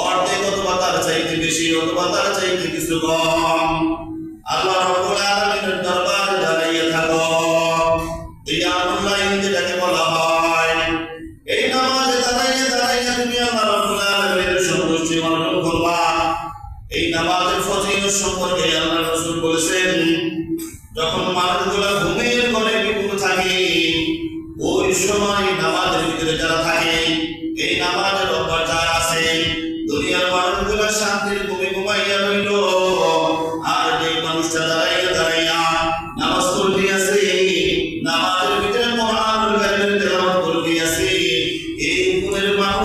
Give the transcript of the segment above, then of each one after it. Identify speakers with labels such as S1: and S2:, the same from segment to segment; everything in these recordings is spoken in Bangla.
S1: অর্ধেক অথবা তার চাইতে বেশি অথবা তার চাইতে কিছু কম। আল্লাহ কিয়ামুল লাইল যেটাকে বলা হয় এই নামাজে দাঁড়াইয়ে দাঁড়াইয়ে তুমি আল্লাহ রাব্বুল সন্তুষ্টি অর্জন করবা এই নামাজের ফজিলত সম্পর্কে আল্লাহ রাসূল বলেছেন, যখন মানুষগুলো ঘুমের ঘরে বিপুল থাকে ওই সময় নামাজের ভিতরে যারা থাকে, এই নামাজের অভ্যাস আছে, দুনিয়ার মানুষগুলো শান্তির ঘুমে ঘুমাইয়া রইল।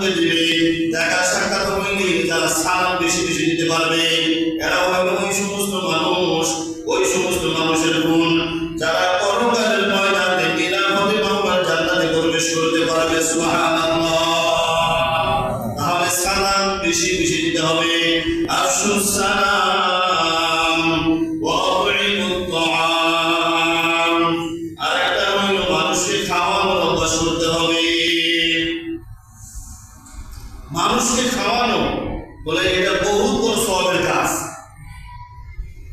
S1: আরেকজনকে দিবে দেখা সাক্ষাৎ হইলে যারা সালাম বেশি বেশি দিতে পারবে এরা হয়তো ওই সমস্ত মানুষ, ওই সমস্ত মানুষের গুণ মানুষকে খাওয়ানো, বলে এটা বহুত বড় সবের কাজ।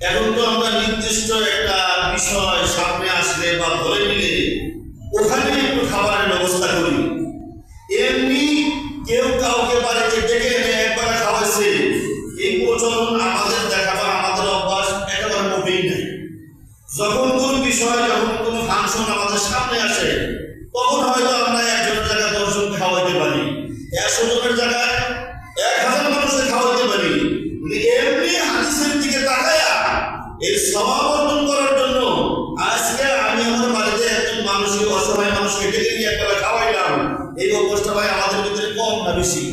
S1: এখন তো আমরা নির্দিষ্ট একটা বিষয় সামনে আসলে বা ধরে নিলে ওখানে একটু খাবারের ব্যবস্থা করি। এমনি কেউ কাউকে বাড়িতে ডেকে এনে একবার খাওয়াইছে, এই প্রচলন আমাদের দেখা বা আমাদের অভ্যাস একেবারে মোটেই নাই। যখন কোন বিষয়, যখন কোন ফাংশন আমাদের সামনে আসে, তখন হয়তো আমরা একজন জায়গায় দশজন খাওয়াইতে পারি। একশো জনের জায়গায় এক হাজার মানুষকে খাওয়াইতে পারি কিন্তু এমনি হাদিসের দিকে তাকায়া এই স্বভাব অর্জন করার জন্য আজকে আমি আমার বাড়িতে একজন মানুষকে অসহায় মানুষকে ডেকে নিয়ে একবার খাওয়াইলাম এই অভ্যাসটা ভাই আমাদের ভিতরে কম না বেশি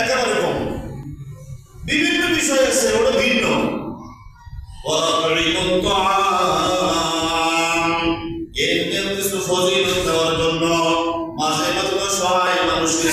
S1: একেবারে কম বিভিন্ন বিষয় আছে ওটা ভিন্ন وأطعموا الطعام এমনিও কিছু ফজিলত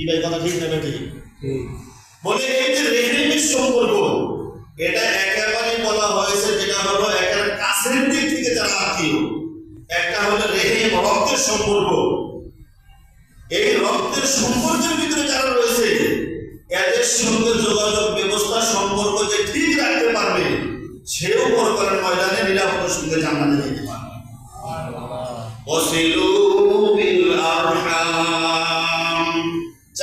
S1: কি ভাই কথা ঠিক না ঠিক বলে এই যে রেহিমের সম্পর্ক এটা একেবারে বলা হয়েছে যেটা হলো একের কাছের দিক থেকে যারা আত্মীয় একটা হলো রেহিম রক্তের সম্পর্ক। এই রক্তের সম্পর্কের ভিতরে যারা রয়েছে এদের সঙ্গে যোগাযোগ ব্যবস্থা সম্পর্ক যে ঠিক রাখতে পারবে সেও পরকালের ময়দানে নিরাপদের সঙ্গে জানাতে যেতে পারবে।